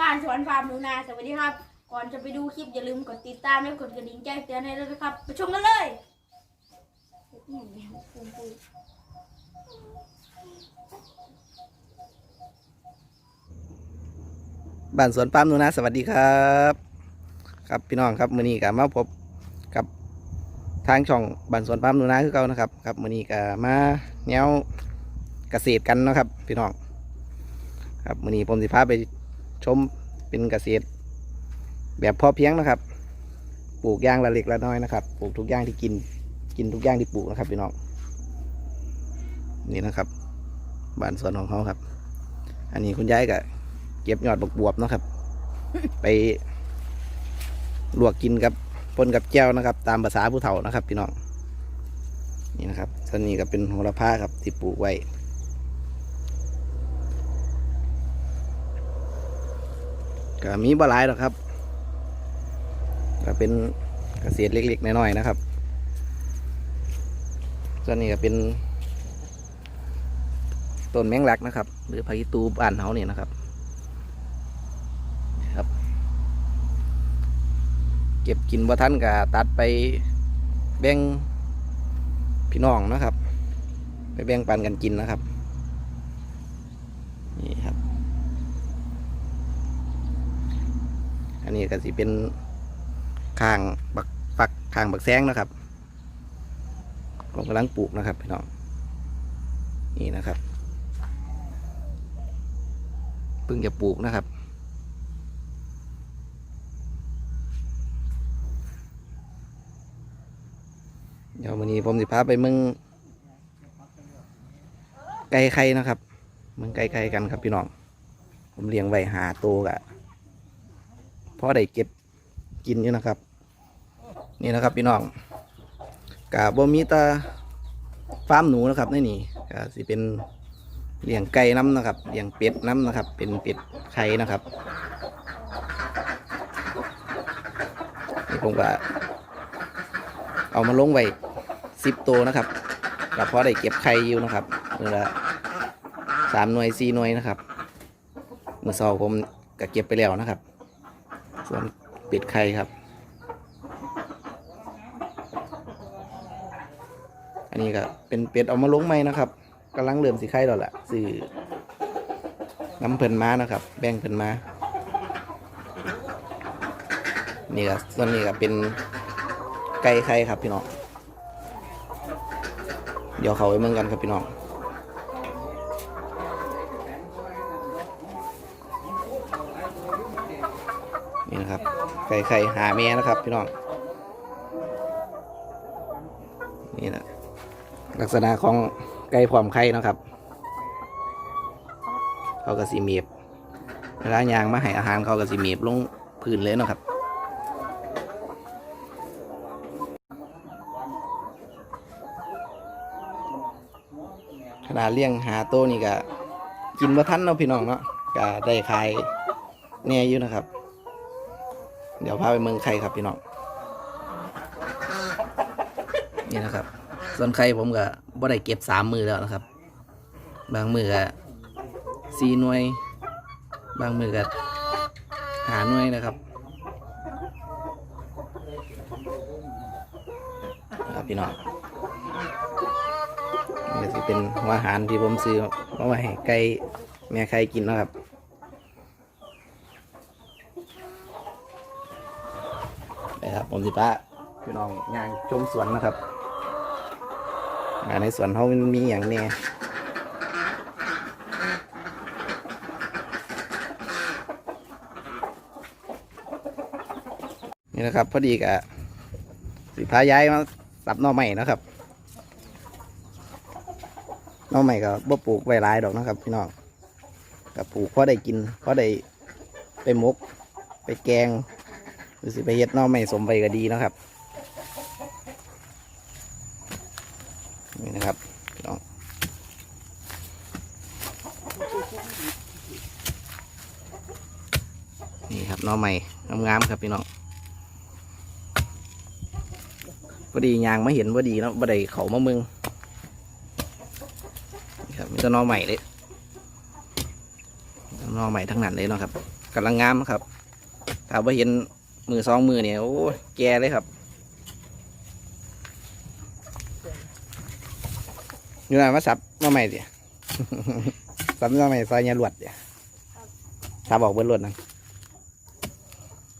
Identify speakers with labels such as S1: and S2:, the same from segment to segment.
S1: บ้านสวนฟาร์มหนูนาสวัสดีครับ ก่อนจะไปดูคลิปอย่าลืมกดติดตามและกดกระดิ่งแจ้งเตือนให้ด้วยนะครับ ไปชมกันเลย
S2: บ้านสวนปาล์มหนูนะสวัสดีครับ ครับพี่น้องครับมื้อนี้ก็มาพบกับทางช่องบ้านสวนปาล์มหนูนะคือเก่านะครับครับมื้อนี้ก็มาแนวเกษตรกันเนาะครับ พี่น้องครับมื้อนี้ผมสิพาไป ชมเป็นเกษตร แบบพอเพียงนะครับ ปลูกอย่างละเล็กละน้อยนะครับ ปลูกทุกอย่างที่กิน กินทุกอย่างที่ปลูกนะครับพี่น้อง นี่นะครับบ้านสวนของเขาครับ อันนี้คุณยายก็เก็บยอดบกบวบเนาะครับ ไปลวกกินกับปนกับแก้วนะครับ ตามภาษาผู้เฒ่านะครับ พี่น้อง นี่นะครับส่วนนี้ก็เป็นโหระพาครับที่ปลูกไว้ ก็มีบ่หลายหรอกครับก็เป็นเกษตรเล็กๆน้อยๆนะครับส่วนนี้ก็เป็นต้นแมงลักนะครับ หรือพายิตูบ้านเฮาเนี่ยนะครับครับ เก็บกินบ่ทันก็ตัดไปแบ่งพี่น้องนะครับ ไปแบ่งปันกันกินนะครับ นี่ครับ อันนี้ก็สิเป็นข้างบักปักข้างบักแซงนะครับผมกำลังปลูกนะครับพี่น้องนี่นะครับเพิ่งจะปลูกนะครับเดี๋ยววันนี้ผมสิพาไปมึงไก่ไข่นะครับมึงไก่ไข่กันครับพี่น้อง ผมเลี้ยงไว้หาตัวกะ พอได้เก็บกินอยู่นะครับ นี่นะครับพี่น้องกะบ่มีตาฟาร์มหนูนะครับในนี่กะสิเป็นเลี้ยงไก่น้ำนะครับเลี้ยงเป็ดน้ำนะครับ เป็นเป็ดไข่นะครับนี่ผมก็เอามาลงไว้สิบตัวนะครับก็พอได้เก็บไข่อยู่นะครับมือละสามหน่วยสี่หน่วยนะครับมือสองผมก็เก็บไปแล้วนะครับ ส่วนเป็ดไข่ครับ อันนี้ก็เป็นเป็ดเอามาลงใหม่นะครับกำลังเริ่มสีไข่แล้วแหละสื่อน้ำเพิ่นมานะครับ แบ่งเพิ่นมานี่ก็ส่วนนี้ก็เป็นไก่ไข่ครับพี่น้องเดี๋ยวเขาไปเมืองกันครับพี่น้อง นี่นะครับ ไก่ไข่หาเมียนะครับ พี่น้อง นี่นะลักษณะของไก่พร้อมไข่นะครับ เขาก็สีเมียบเวลายางมาให้อาหารเขาก็สีเมียบลงพื้นเลยนะครับขนาดเลี้ยงหาโตนี่ก็กินว่าทันเนาะพี่น้องเนาะก็ได้ขายแน่อยู่นะครับ เดี๋ยวพาไปเมืองไข่ครับพี่น้องนี่นะครับ ส่วนไข่ผมก็บ่ได้เก็บสามมือแล้วนะครับ บางมือก็สี่หน่วย บางมือก็หาหน่วยนะครับครับพี่น้องนี่จะเป็นหัวอาหารที่ผมซื้อมาไว้ให้ไก่แม่ไข่กินนะครับ นะครับ ผมสิป้าพี่น้องงานชมสวนนะครับงานในสวนเขามันมีอย่างแน่นี่นะครับพอดีกับสิพาย้ายมาสับหน่อใหม่นะครับหน้องใหม่ก็บ่ปลูกไว้หลายดอกนะครับ พี่น้องก็ปลูกพอได้กินพอได้ไปหมก ไปแกงห รือสิไปเฮ็ดนองใหม่สมไปก็ดีนะครับ นี่นะครับพี่น้องนี่ครับนอใหม่งามๆครับพี่น้องพอดียางมาเห็นพอดีเนาะบ่ได้เขามามึงครับมีต้นอใหม่เลยต้นอใหม่ทั้งนั้นเลยเนาะครับกำลังงามครับถ้าว่าเห็น มือสองมือเนี่ยโอ้แกเลยครับอยู่ไหนมาสับหน่อใหม่ดิสับหน่อใหม่ซอยยาหลวดเดี๋ยสับออกเบิ้ลลวดนั่น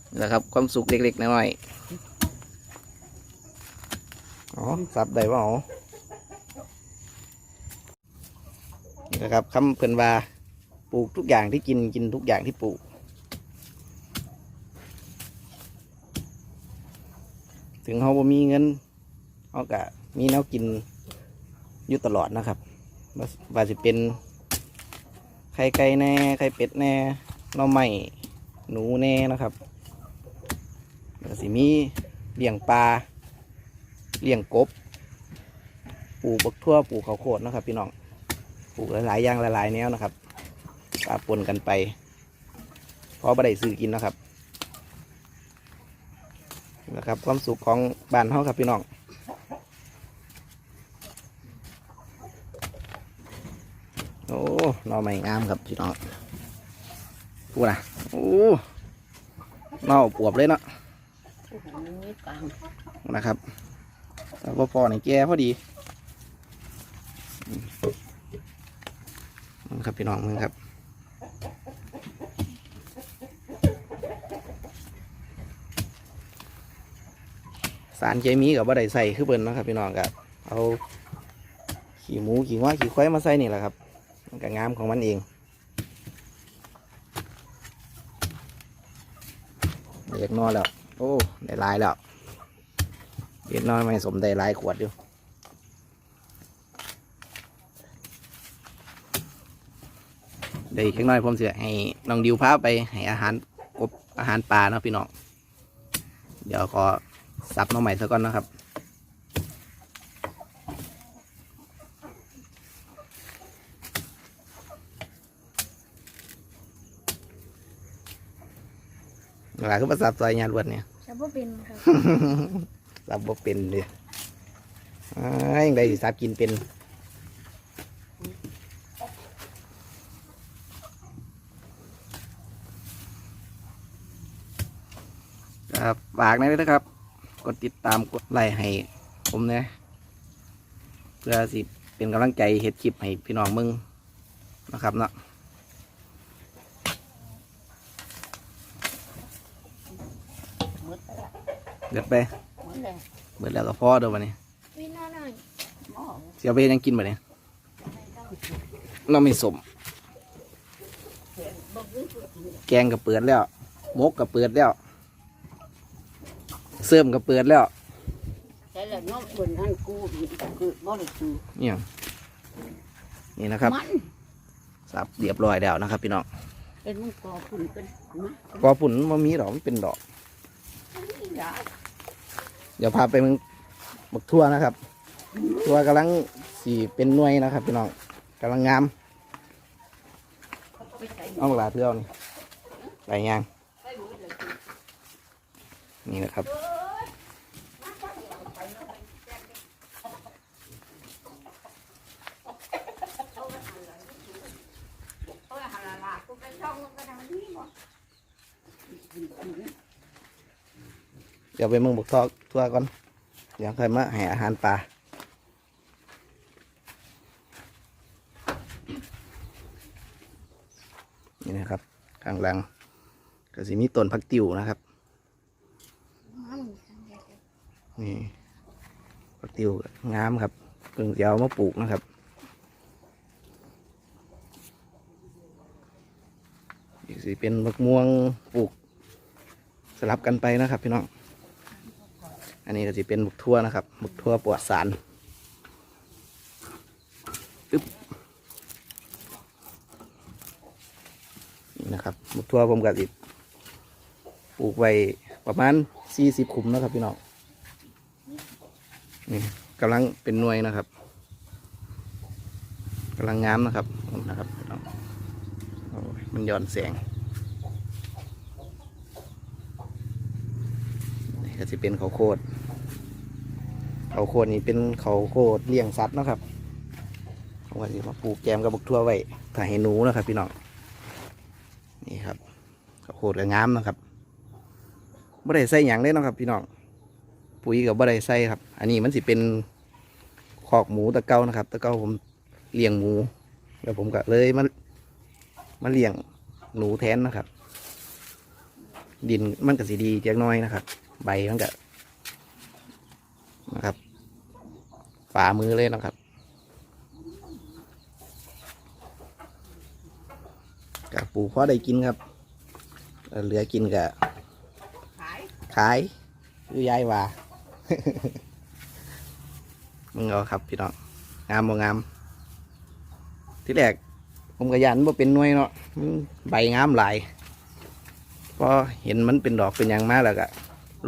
S2: นี่แหละครับ ความสุขเล็กๆน้อยๆอ๋อสับได้ป่าอ๋อนี่แหละครับคำเพิ่นว่าปลูกทุกอย่างที่กินกินทุกอย่างที่ปลูก ถึงเขาบ่มีเงินเขาก็มีแนวกินอยู่ตลอดนะครับว่าว่าสิเป็นไข่ไก่แน่ไข่เป็ดแน่หน่อไม้หนูแน่นะครับแล้วสิมีเลี้ยงปลาเลี้ยงกบปลูกบักทั่วปลูกข้าวโพดนะครับ พี่น้องปลูกหลายๆอย่างหลายๆแนวนะครับปลาปนกันไปเพราะบ่ได้ซื้อกินนะครับ นะครับ ความสุขของบ้านเฮาครับพี่น้องโอ้น่อไม้งามครับพี่น้องพูดนะโอ้นอปวบเลยเนาะนะครับแต่ว่าพอในแก่พอดีครับพี่น้องมึงครับ สารเคมีกับว่ได้ใส่คือเบิ่นนะครับพี่น้องครับเอาขี้หมูขี้ง้อขี้ควายมาใส่นี่แหละครับมันก็งามของมันเองเด็กนอนแล้ว โอ้ได้ลายแล้วเด็กนอนไม่สมได้ลายขวดอยู่เดี๋ยวอีกน้อยผมจะให้น้องดิวพาไปให้อาหารกบอาหารปลาเนาะพี่น้อง เดี๋ยวขอ สับมาใหม่ซะก่อนนะครับ หลายก็มาสับซอยยาลวดเนี่ย
S1: จะบ่เป็นครับ
S2: สับบ่เป็นเลยอ้ายยังไงสิสับกินเป็นครับฝากหนอยนะครับ กดติดตามกดไลค์ให้ผมนะเพื่อสิเป็นกำลังใจเฮ็ดคลิปให้พี่น้องมึงนะครับเนาะ
S3: หมดแล้ว
S2: เดือดไป
S3: หมดแล้ว
S2: เบิดแล้วก็พอเด้อวันนี้
S1: วินหน่อย
S3: หม้อ
S2: เสียไปเฮ็ดหยังกินบ่เนี่ยเราไม่สม
S3: บ่รู้สึกกิน
S2: แกงก็เปิดแล้ว มกก็เปิดแล้ว เสริมก็เปิดแล้ว
S3: แต่ละน้องคนนั้นกูอีกคือบ่ได้คือ
S2: เนี่ยนี่นะครับ
S3: มัน
S2: สับเรียบร้อยแล้วนะครับ พี่น้อง
S3: เป็นมันก่อขึ้นเป็นนะ
S2: กอผุนมันมีดอกมันเป็นดอก
S3: ยา
S2: เดี๋ยวพาไปมึงบักทั่วนะครับ ทั่วกำลังสีเป็นหน่วยนะครับ พี่น้องกำลังงาม
S3: ไปใส่
S2: เอาบักหลาเทือนี่ใส่ยาง
S3: ไปหมดเลย
S2: นี่นะครับ
S3: เพราะว่าหาลากูไปช่องมันก็ทำนี่บ่
S2: เดี๋ยวไปมึงบักทั่วทั่วก่อนเดี๋ยวค่อยมาให้อาหารปลานี่นะครับข้างหลังก็สิมีต้นพักติวนะครับ นี่ผักติวงามครับเพิ่งจะเอามาปลูกนะครับอีก สิเป็นมะม่วงปลูกสลับกันไปนะครับพี่น้อง อันนี้ก็จะเป็นบุกทั่วนะครับ บุกทั่วปลอดสารอึ๊บนี่นะครับบุกทั่วผมก็สิปลูกไว้ประมาณสี่สิบขุมนะครับพี่น้อง นี่กำลังเป็นหน่วยนะครับกำลังงามนะครับนะครับมันย้อนแสงนี่ ก็จะเป็นเขาโคดเขาโคดนี่เป็นเขาโคดเลี้ยงสัตว์นะครับผมก็จะมาปลูกแกมกับบักทั่วไว้ถ้าให้หนูนะครับ พี่น้องนี่ครับเขาโพดกับงามนะครับบ่ได้ใส่หยังเลยนะครับ พี่น้องปุ๋ยกับบ่ได้ใส่ครับ อันนี้มันสิเป็นคอกหมูตะเกานะครับ ตะเกาผมเลี้ยงหมู แล้วผมก็เลยมามาเลี้ยงหนูแทนนะครับ ดินมันก็สีดีจักน้อยนะครับ ใบมันก็นะครับฝ่ามือเลยนะครับกับปลูกพอได้กินครับ เหลือกินกับ
S3: ขาย
S2: ขายยายว่ามึงเอาครับพี่น้องงามบ่งาม ที่แรกผมกระยันว่าเป็นน่วยเนาะใบงามหลายพอเห็นมันเป็นดอกเป็นหยางมากแล้วก็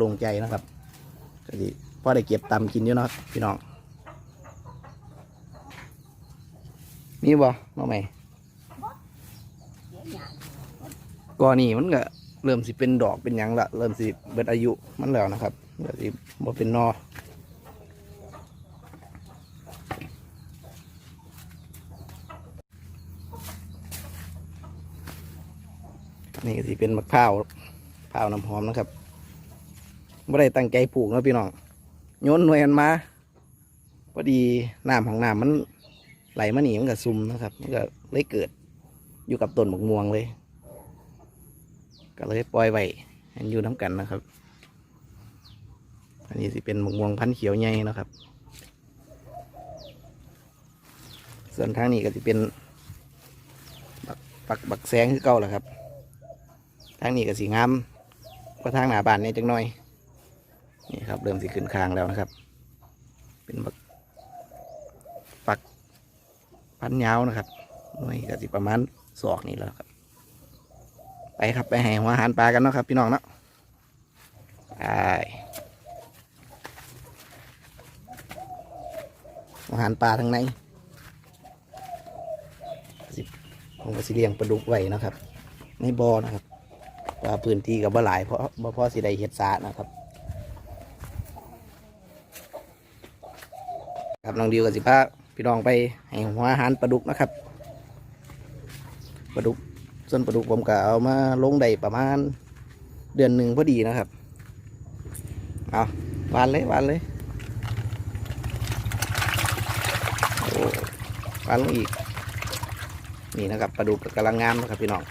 S2: ลงใจนะครับก็ดีพอได้เก็บตำกินอยู่เนาะพี่น้องมีบ่น้องใหม่ก่อนนี่มันก็เริ่มสิเป็นดอกเป็นหยังละเริ่มสิเบิดอายุมันแล้วนะครับเริ่มสิบ่เป็นนอนี่ก็สิเป็นมะพร้าวพร้าวน้ำหอมนะครับ ไม่ได้ตั้งใจปลูกนะพี่น้องโยนหน่วยมันมาพอดีน้ำของน้ำมันไหลมาหนีมันก็ซุ่มนะครับมันก็เลยเกิดอยู่กับต้นหมกม่วงเลย ก็เลยปล่อยไว้มันอยู่น้ำกันนะครับ อันนี้สิเป็นหมกม่วงพันธุ์เขียวใหญ่นะครับ ส่วนทางนี้ก็จะเป็นบักปักบักแซงคือเก่าแหละครับทางนี้ก็สีงามก็ทางหน้าบ้านนี่จังหน่อย นี่ครับ เริ่มสีขึ้นคางแล้วนะครับ เป็นบักปักพันยาวนะครับหน่วยก็สิประมาณศอกนี่แล้วครับ ไปครับไปให้หัวอาหารปลากันเนาะครับ พี่น้องเนาะไปหัวอาหารปลาทางในสิผมก็สิเลี้ยงปลาดุกไว้นะครับในบ่อนะครับว่าพื้นที่กับบ่หลายเพราะบ่พอสิได้เฮ็ดสานะครับ ครับน้องดิวกับสิพาพี่น้องไปให้หัวอาหารปลาดุกนะครับปลาดุกส่วนปลาดุกผมก็เอามาลงได้ประมาณเดือนหนึ่งพอดีนะครับเอาวานเลยวานเลยโอ้วานลงอีก นี่นะครับปลาดุกก็กำลังงามนะครับพี่น้อง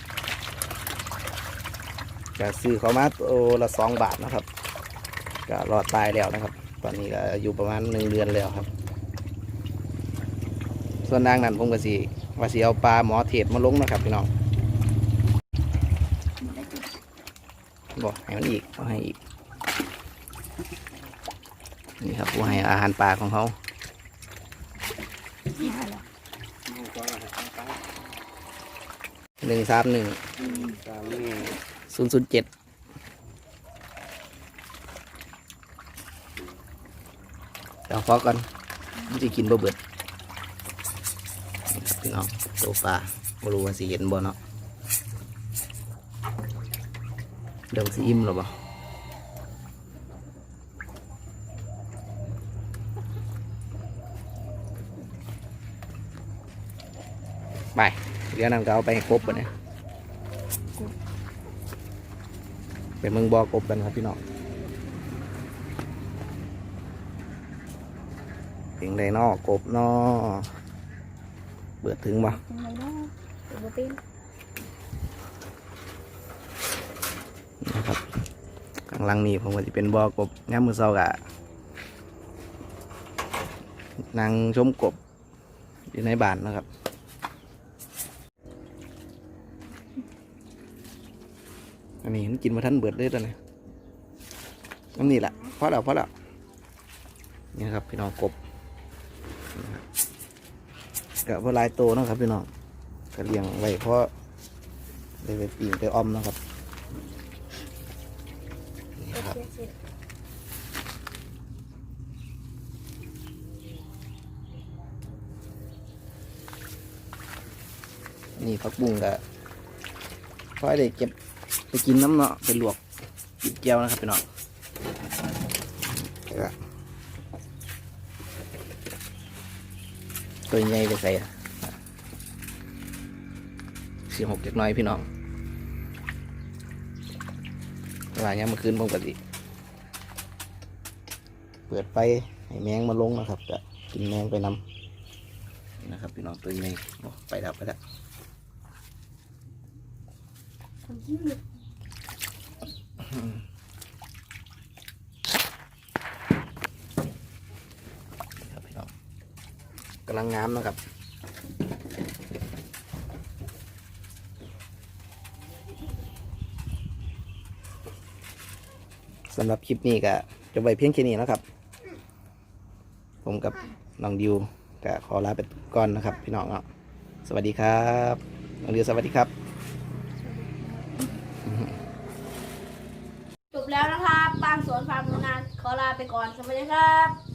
S2: ก็ซื้อเขามาตัวละสองบาทนะครับก็รอดตายแล้วนะครับ ตอนนี้ก็อยู่ประมาณหนึ่งเดือนแล้วครับ ส่วนนางนั้นผมก็สิว่าสิเอาปลาหมอเทศมาลงนะครับพี่น้องบอกให้มันอีกเอาให้อีก นี่ครับผู้ให้อาหารปลาของเขาหนึ่งสามหนึ่งศูนย์ศูนย์เจ็ดเดี๋ยวฟอกกันมันจะกินบ่เบิด พี่น้องโตปลาบ่รู้ว่าสิเห็นบ่เนาะเดี๋ยวสิอิ่มหรอบ่ไปเดี๋ยวนั่นก็เอาไปครบปะเนี่ยไปเมืองบอกบกันครับพี่น้องเพียงใดนอกกบนอ เบิดถึงบ่
S1: ยังไงเนาะเดี๋ยวบ่เป็น
S2: นะครับข้างหลังนี้ผมก็จะเป็นบอกบงามมือเศร้ากะนางชมกบอยู่ในบ้านนะครับอันนี้มันกินมาท่านเบิดเลยตอนนี้น้ำนี่แหละพอแล้วพอแล้วนี่ครับพี่น้องกบ กับว่าลายโตนะครับพี่น้องก็เลี้ยงไว้เพราะได้ไปปีงไปออมนะครับนี่ครับ
S1: เสร็จ
S2: นี่ผักบุ้งก็พอได้เก็บไปกินน้ำเนาะไปลวกกินแก้วนะครับพี่น้อง ตัวใหญ่ไปใส่สิหกจากน้อยพี่น้องหลาเนี้ยมาคืนปกติเปิดไปให้แมงมาลงนะครับจะกินแมงไปนำนะครับพี่น้องตัวใหญ่ไปดับไปแล้ว
S1: งา
S2: มนะครับสำหรับคลิปนี้ก็จะไว้เพียงแค่นี้นะครับ ผมกับน้องดิวก็ขอลาไปก่อนนะครับ พี่น้องเนาะสวัสดีครับน้องดิวสวัสดีครับ
S1: จบแล้วนะครับปางสวนฟาร์มนูนาขอลาไปก่อน สวัสดีครับ